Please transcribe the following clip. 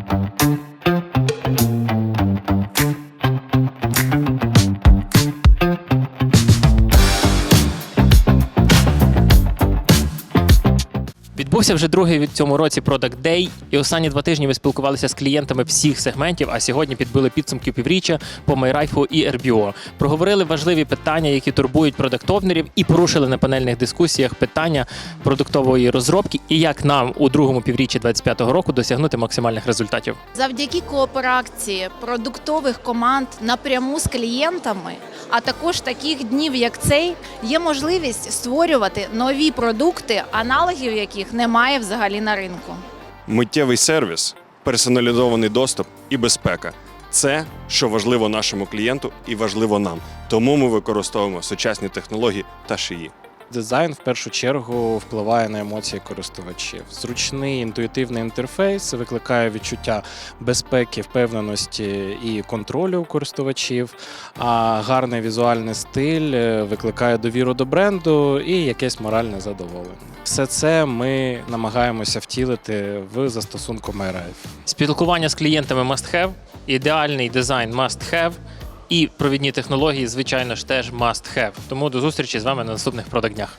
Thank you. Відбувся вже другий від цьому році Product Day, і останні два тижні ми спілкувалися з клієнтами всіх сегментів. А сьогодні підбили підсумки півріччя по Майрайфу і РБО. Проговорили важливі питання, які турбують продактовнерів, і порушили на панельних дискусіях питання продуктової розробки і як нам у другому півріччі 2025 року досягнути максимальних результатів. Завдяки кооперації продуктових команд напряму з клієнтами, а також таких днів, як цей, є можливість створювати нові продукти, аналогів яких немає взагалі на ринку. Миттєвий сервіс, персоналізований доступ і безпека це що важливо нашому клієнту і важливо нам. Тому ми використовуємо сучасні технології та шиї. Дизайн в першу чергу впливає на емоції користувачів. Зручний інтуїтивний інтерфейс викликає відчуття безпеки, впевненості і контролю користувачів. А гарний візуальний стиль е, викликає довіру до бренду і якесь моральне задоволення. Все це ми намагаємося втілити в застосунку MyRife. Спілкування з клієнтами must have, ідеальний дизайн must have, і провідні технології, звичайно ж, теж must have. Тому до зустрічі з вами на наступних продакднях.